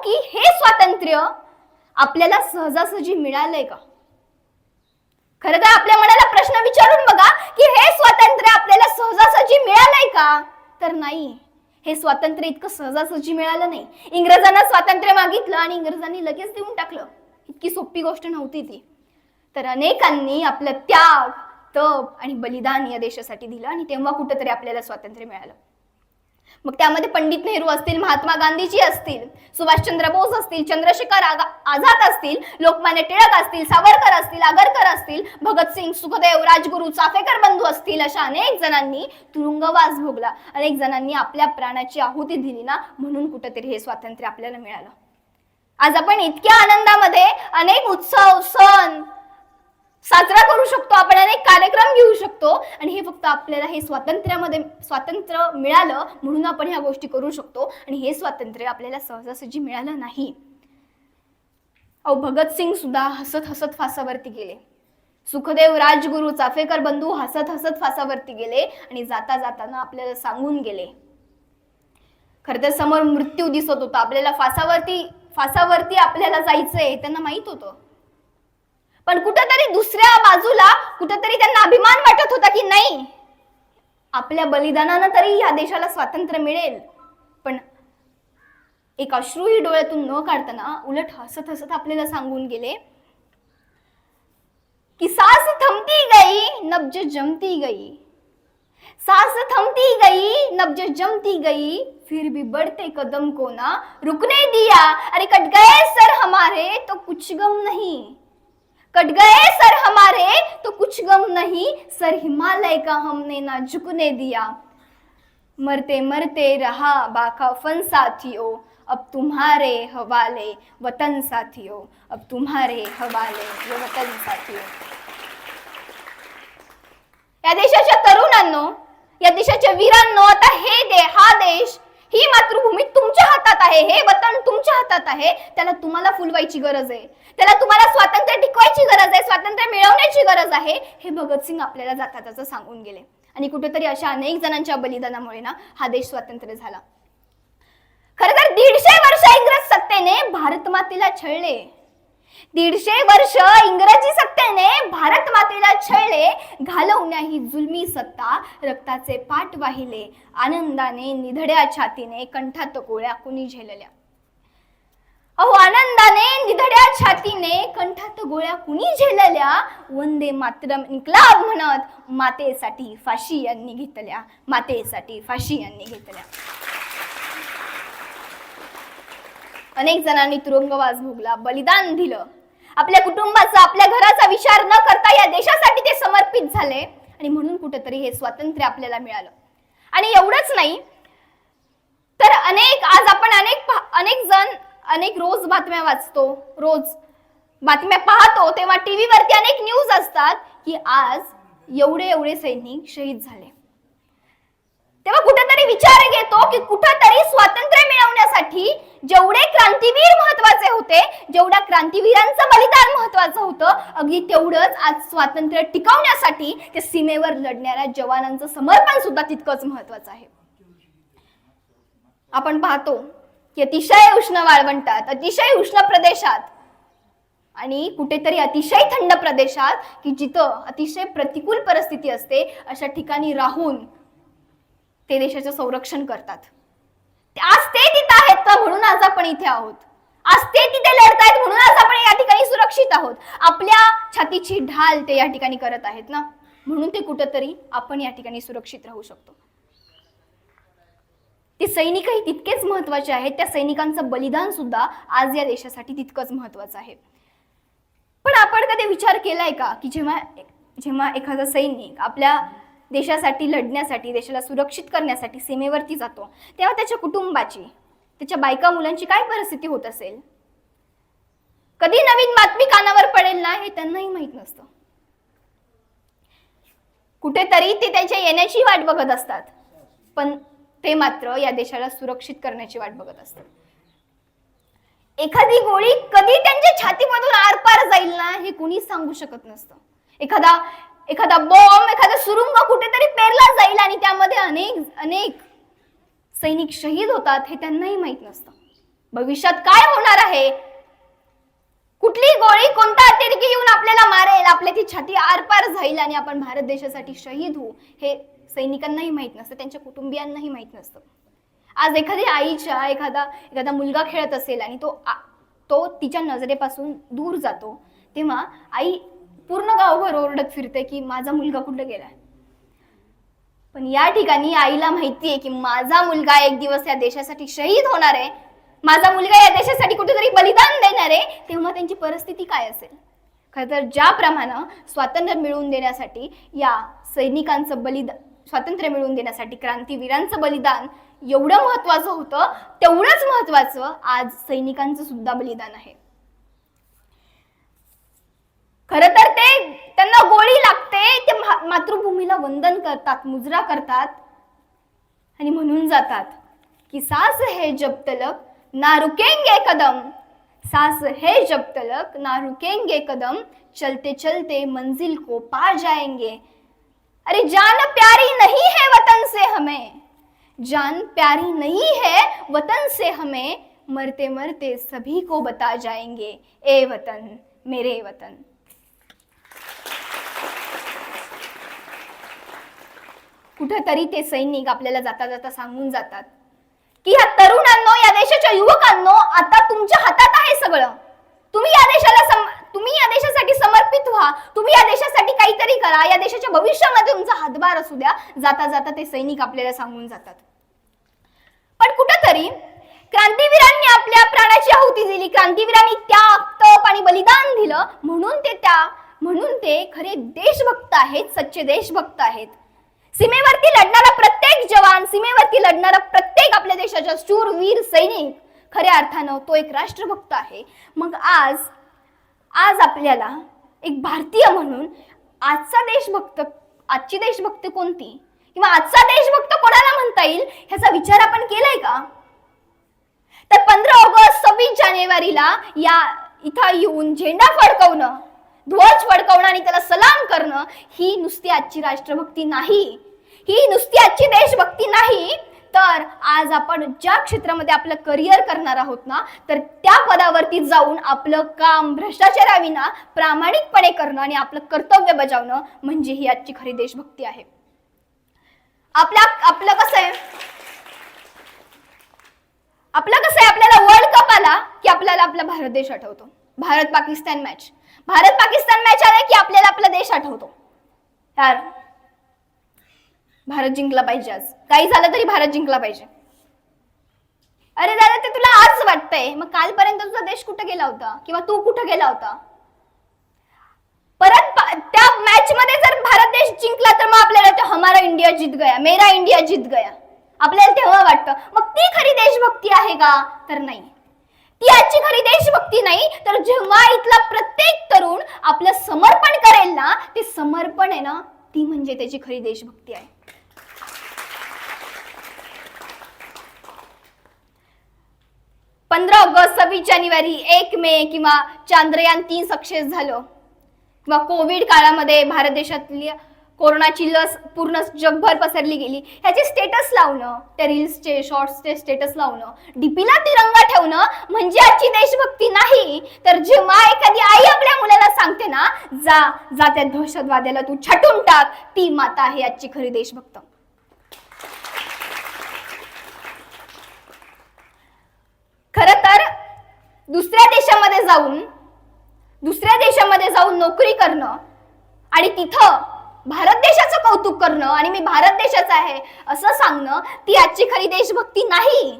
की हे स्वातंत्र्य आपल्याला सहजासहजी मिळालंय का? खरं तर आपल्या मनाला प्रश्न विचारून बघा की हे स्वातंत्र्य आपल्याला सहजासहजी मिळालंय का? तर नाही. हे स्वातंत्र्य इतकं सहजासहजी मिळालं नाही. इंग्रजांना स्वातंत्र्य मागितलं आणि इंग्रजांनी लगेच देऊन टाकलं. इतकी सोपी गोष्ट नव्हती ती. तर अनेकांनी आपलं त्याग तप आणि बलिदान या देशासाठी दिलं आणि तेव्हा कुठंतरी आपल्याला स्वातंत्र्य मिळालं. मग त्यामध्ये पंडित नेहरू असतील महात्मा गांधीजी असतील सुभाषचंद्र बोस असतील चंद्रशेखर आझाद असतील लोकमान्य टिळक असतील सावरकर असतील आगरकर असतील भगतसिंग सुखदेव राजगुरू चाफेकर बंधू असतील अशा अनेक जणांनी तुरुंगवास भोगला. अनेक जणांनी आपल्या प्राणाची आहुती दिली ना म्हणून कुठेतरी हे स्वातंत्र्य आपल्याला मिळालं. आज आपण इतक्या आनंदामध्ये अनेक उत्सव सण साजरा करू शकतो आपण अनेक कार्यक्रम घेऊ शकतो. आणि हे फक्त आपल्याला हे स्वातंत्र्यामध्ये स्वातंत्र्य मिळालं म्हणून आपण ह्या गोष्टी करू शकतो. आणि हे स्वातंत्र्य आपल्याला सहजासहजी मिळालं नाही. अहो भगतसिंग सुद्धा हसत हसत फासावरती गेले. सुखदेव राजगुरू चाफेकर बंधू हसत हसत फासावरती गेले आणि जाता जाताना आपल्याला सांगून गेले. खर तर समोर मृत्यू दिसत होता. आपल्याला फासावरती फासावरती आपल्याला जायचंय त्यांना माहीत होतं. पण कुठेतरी दुसऱ्या बाजूला कुठेतरी त्यांना अभिमान वाटत होता की नाही आपल्या बलिदानानं तरी या देशाला स्वातंत्र्य मिळेल. पण एक अश्रूही डोळ्यातून न काढताना उलट हसत हसत आपल्याला सांगून गेले की सास थमती गई नब्ज जमती गई. सास थमती गई नब्ज जमती गई फिर भी बढ़ते कदम को ना रुकने दिया. अरे कट गए सर हमारे तो कुछ गम नहीं. कट गए सर हमारे। तो कुछ गम नहीं सर हिमालय का हमने ना झुकने दिया। मरते मरते रहा बाकाफन साथियों अब तुम्हारे हवाले वतन साथियों अब तुम्हारे हवाले ये वतन साथियों। या देशाच्या तरुणांनो या देशाच्या वीरांनो आता हे दे हा देश ही मातृभूमी तुमच्या हातात आहे हे वतन तुमच्या हातात आहे त्याला तुम्हाला फुलवायची गरज आहे. त्याला तुम्हाला स्वातंत्र्य टिकवायची गरज आहे स्वातंत्र्य मिळवण्याची गरज आहे हे भगतसिंग आपल्याला जाता जाता सांगून गेले. आणि कुठेतरी अशा अनेक जणांच्या बलिदानामुळे ना हा देश स्वातंत्र्य झाला. खर तर दीडशे वर्ष इंग्रज सत्तेने भारत मातेला छळले. दीडशे वर्ष इंग्रजी सत्तेने भारत मातेला छळले घालवण्या ही जुलमी सत्ता रक्ताचे पाठ वाहिले आनंदाने निधड्या छातीने कंठात गोळ्या कुणी झेलल्या. अहो आनंदाने निधड्या छातीने कंठात गोळ्या कुणी झेलल्या? वंदे मातरम इन्कलाब म्हणत मातेसाठी फाशी यांनी घेतल्या. मातेसाठी फाशी यांनी घेतल्या. अनेक जणांनी तुरुंगवास भोगला बलिदान दिलं. आपल्या कुटुंबाचा आपल्या घराचा विचार न करता या देशासाठी ते समर्पित झाले. आणि म्हणून कुठेतरी हे स्वातंत्र्य आपल्याला मिळालं. आणि एवढंच नाही तर अनेक आज आपण अनेक पा- अनेक जण अनेक रोज बातम्या वाचतो रोज बातम्या पाहतो तेव्हा टीव्हीवरती अनेक न्यूज असतात की आज एवढे एवढे सैनिक शहीद झाले. तेव्हा कुठेतरी विचार घेतो की कुठेतरी स्वातंत्र्य मिळवण्यासाठी जेवढे क्रांतीवीर महत्त्वाचे होते जेवढ्या क्रांतीवीरांचं बलिदान महत्वाचं होतं अगदी तेवढंच आज स्वातंत्र्य टिकवण्यासाठी त्या सीमेवर लढणाऱ्या जवानांचं समर्पण सुद्धा तितकंच महत्वाचं आहे. आपण पाहतो की अतिशय उष्ण वाळवंटात अतिशय उष्ण प्रदेशात. आणि कुठेतरी अतिशय थंड प्रदेशात की जिथं अतिशय प्रतिकूल परिस्थिती असते अशा ठिकाणी राहून ते देशाचं संरक्षण करतात. आज ते तिथं आहेत का म्हणून आज आपण इथे आहोत. आज ते तिथे लढतायत म्हणून आज आपण या ठिकाणी सुरक्षित आहोत. आपल्या छातीची ढाल ते या ठिकाणी करत आहेत ना? म्हणून ते कुठंतरी आपण या ठिकाणी सुरक्षित राहू शकतो. ते सैनिकही तितकेच महत्त्वाचे आहेत. त्या सैनिकांचं बलिदान सुद्धा आज या देशासाठी तितकंच महत्वाचं आहे. पण आपण कधी विचार केलाय का की जेव्हा जेव्हा एखादा सैनिक आपल्या देशासाठी लढण्यासाठी देशाला सुरक्षित करण्यासाठी सीमेवरती जातो तेव्हा त्याच्या कुटुंबाची त्याच्या बायका मुलांची काय परिस्थिती होत असेल? कधी नवीन बातमी कानावर पडेल ना हे त्यांनाही माहीत नसतं. कुठेतरी ते त्यांच्या येण्याची वाट बघत असतात. पण ते मात्र या देशाला सुरक्षित करण्याची वाट बघत असतात. एखादी गोळी कधी त्यांच्या छातीमधून आरपार जाईल ना हे कुणीच सांगू शकत नसतं. एखादा एखादा बॉम्ब एखादा सुरुंग कुठेतरी पेरला जाईल आणि त्यामध्ये अनेक अनेक सैनिक शहीद होतात हे त्यांनाही माहीत नसतं. भविष्यात काय होणार आहे? कुठली गोळी कोणता अतिरेकी येऊन आपल्याला मारेल? आपल्या ती छाती आरपार जाईल आणि आपण भारत देशासाठी शहीद होऊ हे सैनिकांनाही माहीत नसतं त्यांच्या कुटुंबियांनाही माहीत नसतं. आज एखाद्या आईच्या एखादा एखादा मुलगा खेळत असेल आणि तो आ- तो तिच्या नजरेपासून दूर जातो तेव्हा आई पूर्ण गावभर ओरडत फिरते की माझा मुलगा कुठं गेलाय? पण या ठिकाणी आईला माहिती आहे की माझा मुलगा एक दिवस या देशासाठी शहीद होणार आहे. माझा मुलगा या देशासाठी कुठेतरी बलिदान देणार आहे. तेव्हा त्यांची परिस्थिती काय असेल? खरं तर ज्याप्रमाणे स्वातंत्र्य मिळवून देण्यासाठी या सैनिकांचं बलिदान स्वातंत्र्य मिळवून देण्यासाठी क्रांतीवीरांचं बलिदान एवढं महत्वाचं होतं तेवढंच महत्वाचं आज सैनिकांचं सुद्धा बलिदान आहे. खर तर ते त्यांना गोळी लागते ते मातृभूमीला वंदन करतात मुजरा करतात आणि म्हणून जातात की सास हे जब तलक ना रुकेंगे कदम. सास हे जब तलक ना रुकेंगे कदम चलते चलते मंजिल को पार जाएंगे. अरे जान प्यारी नहीं है वतन से हमें। जान प्यारी नहीं है वतन से हमें। मरते मरते सभी को बता जाएंगे ए वतन मेरे वतन। कुठंतरी ते सैनिक आपल्याला जाता जाता सांगून जातात की या तरुणांनो या देशाच्या युवकांनो आता तुमच्या हातात आहे सगळं. तुम्ही या देशाला सम तुम्ही या देशासाठी समर्पित व्हा. तुम्ही या देशासाठी काहीतरी करा. या देशाच्या भविष्यामध्ये तुमचा हातभार असू द्या. जाता जाता ते सैनिक आपल्याला सांगून जातात. पण कुठंतरी क्रांतीवीरांनी आपल्या प्राणाची आहुती दिली. क्रांतीवीरांनी त्याग तप आणि बलिदान दिलं. म्हणून ते त्या म्हणून ते खरे देशभक्त आहेत सच्चे देशभक्त आहेत. सीमेवरती लढणारा प्रत्येक जवान सीमेवरती लढणारा प्रत्येक आपल्या देशाच्या शूरवीर सैनिक खऱ्या अर्थानं तो एक राष्ट्रभक्त आहे. मग आज आज आपल्याला एक भारतीय म्हणून आजचा देशभक्त आजची देशभक्त कोणती? किंवा आजचा देशभक्त कोणाला म्हणता येईल? ह्याचा विचार आपण केलाय का? तर पंधरा ऑगस्ट सव्वीस जानेवारीला या इथं येऊन झेंडा फडकवणं ध्वज फडकवणं आणि त्याला सलाम करणं ही नुसती आजची राष्ट्रभक्ती नाही. ही नुसती आजची देशभक्ती नाही. तर आज आपण ज्या क्षेत्रामध्ये आपलं करिअर करणार आहोत ना तर त्या पदावरती जाऊन आपलं काम भ्रष्टाचाराविना प्रामाणिकपणे करणं आणि आपलं कर्तव्य बजावणं म्हणजे ही आजची खरी देशभक्ती आहे. आपल्या आपलं कसं आहे? आपलं कसं आहे? आपल्याला वर्ल्ड कप आला की आपल्याला आपला भारत देश आठवतो. भारत पाकिस्तान मॅच भारत पाकिस्तान मॅच आला की आपल्याला आपला देश आठवतो. यार भारत जिंकला पाहिजे आज. काही झालं तरी भारत जिंकला पाहिजे. अरे दादा ते तुला आज वाटतंय. मग कालपर्यंत तुझा देश कुठं गेला होता? किंवा तू कुठं गेला होता? परत त्या मॅच मध्ये जर भारत देश जिंकला तर मग आपल्याला ते हमारा इंडिया जीत गया मेरा इंडिया जीत गया. आपल्याला तेव्हा वाटतं मग ती खरी देशभक्ती आहे का? तर नाही. ती आजची खरी देशभक्ती नाही तर जेव्हा इथला प्रत्येक तरुण आपलं समर्पण करेल ना ते समर्पण आहे ना ती म्हणजे त्याची खरी देशभक्ती आहे. पंधरा ऑगस्ट सव्वीस जानेवारी एक मे किंवा चांद्रयान तीन सक्सेस झालं. किंवा कोविड काळामध्ये भारत देशातली कोरोनाची लस पूर्ण जगभर पसरली गेली. ह्याचे स्टेटस लावणं त्या रील्सचे शॉर्ट्सचे स्टेटस लावणं डीपीला तिरंगा ठेवणं म्हणजे आजची देशभक्ती नाही. तर जेव्हा एखादी आई आपल्या मुलाला सांगते ना जा जा त्या दहशतवाद्याला तू छटून टाक ती माता आहे आजची खरी देशभक्त खर तर दुसऱ्या देशामध्ये जाऊन दुसऱ्या देशामध्ये जाऊन नोकरी करणं आणि तिथं भारत देशाचं कौतुक करणं आणि मी भारत देशाचं आहे असं सांगणं ती आजची खरी देशभक्ती नाही.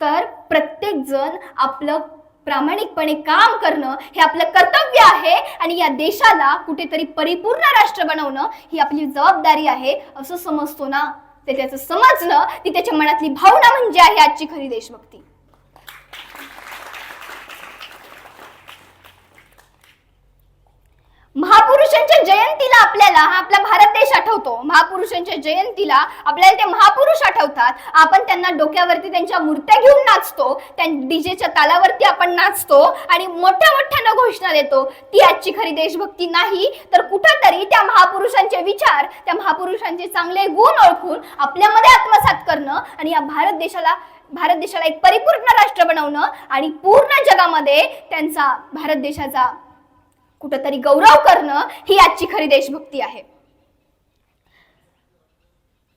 तर प्रत्येक जण आपलं प्रामाणिकपणे काम करणं हे आपलं कर्तव्य आहे आणि या देशाला कुठेतरी परिपूर्ण राष्ट्र बनवणं ही आपली जबाबदारी आहे असं समजतो ना? ते त्याचं समजलं ती त्याच्या मनातली भावना म्हणजे आहे आजची खरी देशभक्ती. महापुरुषांच्या जयंतीला आपल्याला हा आपला भारत देश आठवतो. महापुरुषांच्या जयंतीला आपल्याला ते महापुरुष आठवतात. आपण त्यांना डोक्यावरती त्यांच्या मूर्त्या घेऊन नाचतो. त्या डीजेच्या तालावरती आपण नाचतो आणि मोठ्या मोठ्यानं घोषणा देतो ती आजची खरी देशभक्ती नाही. तर कुठंतरी त्या महापुरुषांचे विचार त्या महापुरुषांचे चांगले गुण ओळखून आपल्यामध्ये आत्मसात करणं आणि या भारत देशाला भारत देशाला एक परिपूर्ण राष्ट्र बनवणं आणि पूर्ण जगामध्ये त्यांचा भारत देशाचा कुठंतरी गौरव करणं ही आजची खरी देशभक्ती आहे.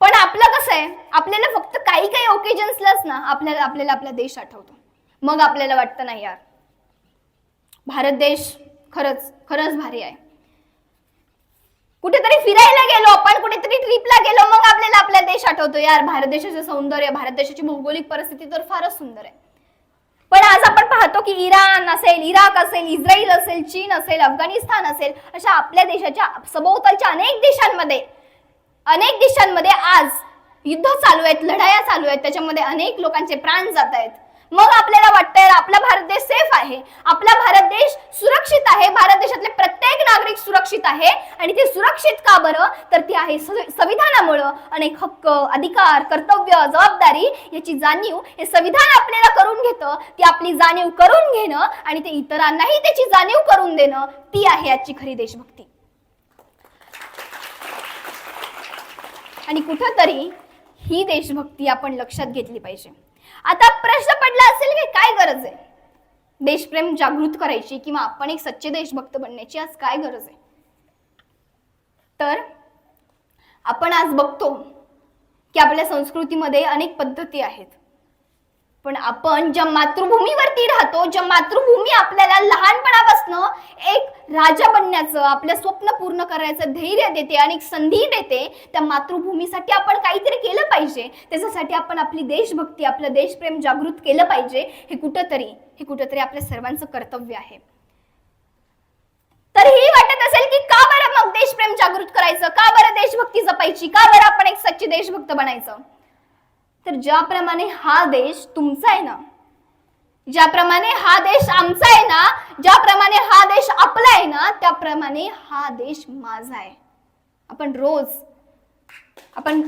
पण आपलं कसं आहे आपल्याला फक्त काही काही ओकेजन्सलाच ना आपल्याला आपल्याला आपला देश आठवतो. मग आपल्याला वाटतं नाही यार. भारत देश खरंच खरंच भारी आहे. कुठेतरी फिरायला गेलो आपण कुठेतरी ट्रिपला गेलो मग आपल्याला आपला देश आठवतो. यार भारत देशाचं सौंदर्य भारत देशाची भौगोलिक परिस्थिती तर फारच सुंदर आहे. पण आज आपण पाहतो की इराण असेल इराक असेल इस्रायल असेल चीन असेल अफगाणिस्तान असेल अशा आपल्या देशाच्या सभोवतालच्या अनेक देशांमध्ये अनेक देशांमध्ये आज युद्ध चालू आहेत लढाया चालू आहेत त्याच्यामध्ये अनेक लोकांचे प्राण जात आहेत. मग आपल्याला वाटतंय आपला भारत देश सेफ आहे. आपला भारत देश सुरक्षित आहे. भारत देशातले सुरक्षित आहे आणि ते सुरक्षित का बरं? तर ती आहे संविधानामुळं. अनेक हक्क अधिकार कर्तव्य जबाबदारी याची जाणीव हे संविधान आपल्याला करून घेतं. ती आपली जाणीव करून घेणं आणि ते इतरांनाही त्याची जाणीव करून देणं ती आहे आजची खरी देशभक्ती. आणि कुठंतरी ही देशभक्ती आपण लक्षात घेतली पाहिजे. आता प्रश्न पडला असेल की काय गरज आहे? देशप्रेम जागृत करायची किंवा आपण एक सच्चे देशभक्त बनण्याची आज काय गरज आहे? तर आपण आज बघतो की आपल्या संस्कृतीमध्ये अनेक पद्धती आहेत. पण आपण ज्या मातृभूमीवरती राहतो ज्या मातृभूमी आपल्याला लहानपणापासून एक राजा बनण्याचं आपलं स्वप्न पूर्ण करायचं धैर्य देते आणि एक संधी देते त्या मातृभूमीसाठी आपण काहीतरी केलं पाहिजे. त्याच्यासाठी आपण आपली देशभक्ती आपलं देशप्रेम जागृत केलं पाहिजे. हे कुठंतरी हे कुठंतरी आपल्या सर्वांचं कर्तव्य आहे तर ही वाटत असेल की का बरं मग देशप्रेम जागृत करायचं? का बरं देशभक्ती जपायची? का बरं आपण एक सच्चे देशभक्त बनायचं? तर ज्याप्रमाणे हा देश तुमचा आहे ना ज्याप्रमाणे हा देश आमचा आहे ना ज्याप्रमाणे हा देश आपला आहे ना त्याप्रमाणे हा देश माझा आहे. आपण रोज आपण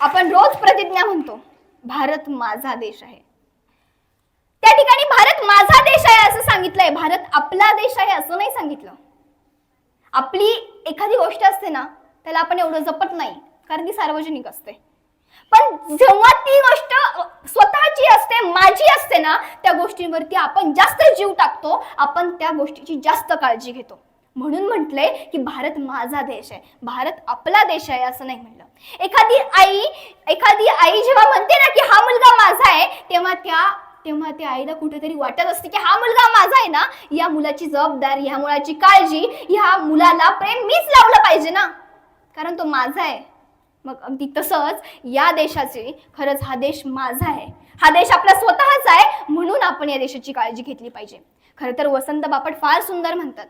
आपण रोज प्रतिज्ञा म्हणतो भारत माझा देश आहे. त्या ठिकाणी भारत माझा देश आहे असं सांगितलंय. भारत आपला देश आहे असं नाही सांगितलं. आपली एखादी गोष्ट असते ना त्याला आपण एवढं जपत नाही कारण ती सार्वजनिक असते. पण जेव्हा ती गोष्ट स्वतःची असते माझी असते ना त्या गोष्टींवरती आपण जास्त जीव टाकतो आपण त्या गोष्टीची जास्त काळजी घेतो. म्हणून म्हटलंय की भारत माझा देश आहे भारत आपला देश आहे असं नाही म्हटलं एखादी आई एखादी आई जेव्हा म्हणते ना की हा मुलगा माझा आहे तेव्हा त्या तेव्हा ते आईला कुठेतरी वाटत असते की हा मुलगा माझा आहे ना या मुलाची जबाबदारी ह्या मुलाची काळजी ह्या मुलाला प्रेम मीच लावलं पाहिजे ना. कारण तो माझा आहे. मग अगदी तसंच या देशाचे खरंच हा देश माझा आहे. हा देश आपला स्वतःचा आहे म्हणून आपण या देशाची काळजी घेतली पाहिजे. खरं तर वसंत बापट फार सुंदर म्हणतात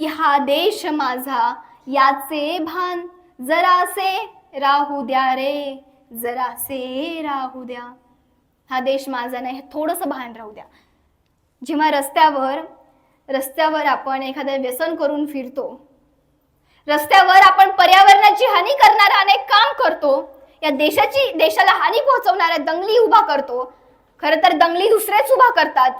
की हा देश माझा याचे भान जरासे राहू द्या रे जरासे राहू द्या. हा देश माझा नाही हे थोडंसं भान राहू द्या. जेव्हा रस्त्यावर रस्त्यावर आपण एखादं व्यसन करून फिरतो रस्त्यावर आपण पर्यावरणाची हानी करणारा अनेक काम करतो या देशाची देशाला हानी पोहोचवणाऱ्या दंगली उभा करतो खरं तर दंगली दुसरेच उभा करतात.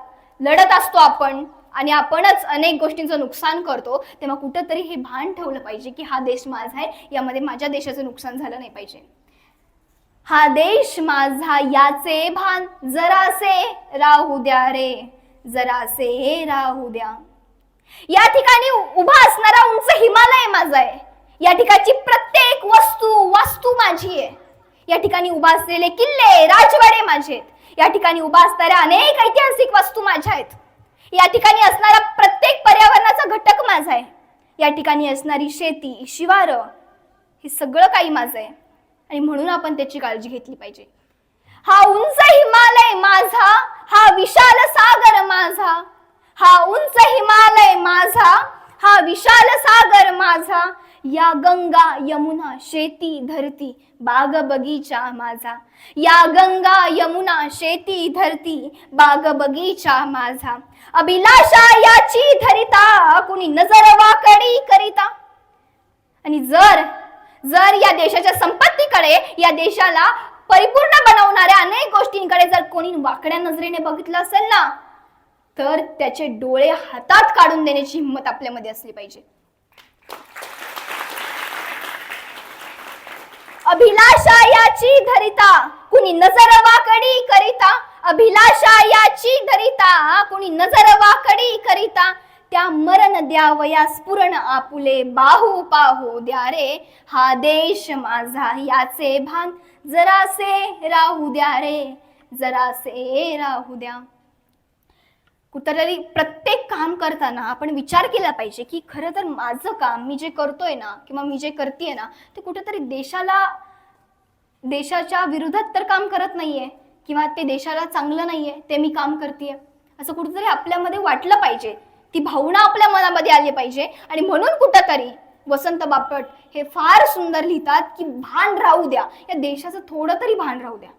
लढत असतो आपण आणि आपणच अनेक गोष्टींचं नुकसान करतो तेव्हा कुठंतरी हे भान ठेवलं पाहिजे की हा देश माझा आहे यामध्ये माझ्या देशाचं नुकसान झालं नाही पाहिजे. हा देश माझा याचे भान जरासे राहू द्या रे जरासे राहू द्या. या ठिकाणी उभा असणारा उंच हिमालय माझा आहे. या ठिकाणची प्रत्येक वस्तू वास्तू माझी आहे. या ठिकाणी उभा असलेले किल्ले राजवाडे माझे आहेत. या ठिकाणी उभा असणाऱ्या अनेक ऐतिहासिक वस्तू माझ्या आहेत. या ठिकाणी असणारा प्रत्येक पर्यावरणाचा घटक माझा आहे. या ठिकाणी असणारी शेती शिवार हे सगळं काही माझं आहे. आणि म्हणून आपण त्याची काळजी घेतली पाहिजे. हा उंच हिमालय माझा हा विशाल सागर माझा हा उंच हिमालय माझा हा विशाल सागर माझा या गंगा यमुना शेती धरती बाग बगीचा माझा. या गंगा यमुना शेती धरती बाग बगीचा माझा. अभिलाषा याची धरिता कुणी नजर वाकडी करिता. आणि जर जर या देशाच्या संपत्तीकडे या देशाला परिपूर्ण बनवणाऱ्या अनेक गोष्टींकडे जर कोणी वाकड्या नजरेने बघितलं असेल ना तर त्याचे डोळे हातात काढून देण्याची हिंमत आपल्यामध्ये असली पाहिजे. अभिलाषा याची धरिता कुणी नजर वाकडी करिता. अभिलाषा याची धरिता कुणी नजर वाकडी करिता. त्या मरण द्यावया स्फुरण आपुले. बाहू पाहू द्या रे. हा देश माझा याचे भान जरासे राहू द्या रे. जरासे राहू द्या. कुठतरी प्रत्येक काम करताना आपण विचार केला पाहिजे की खरं तर माझं काम मी जे करतोय ना किंवा मी जे करतेय ना ते कुठेतरी देशाला देशाच्या विरोधात तर काम करत नाहीये किंवा ते देशाला चांगलं नाहीये ते मी काम करते असं कुठेतरी आपल्यामध्ये वाटलं पाहिजे. ती भावना आपल्या मनामध्ये आली पाहिजे. आणि म्हणून कुठंतरी वसंत बापट हे फार सुंदर लिहितात की भान राहू द्या. या देशाचं थोडं तरी भान राहू द्या.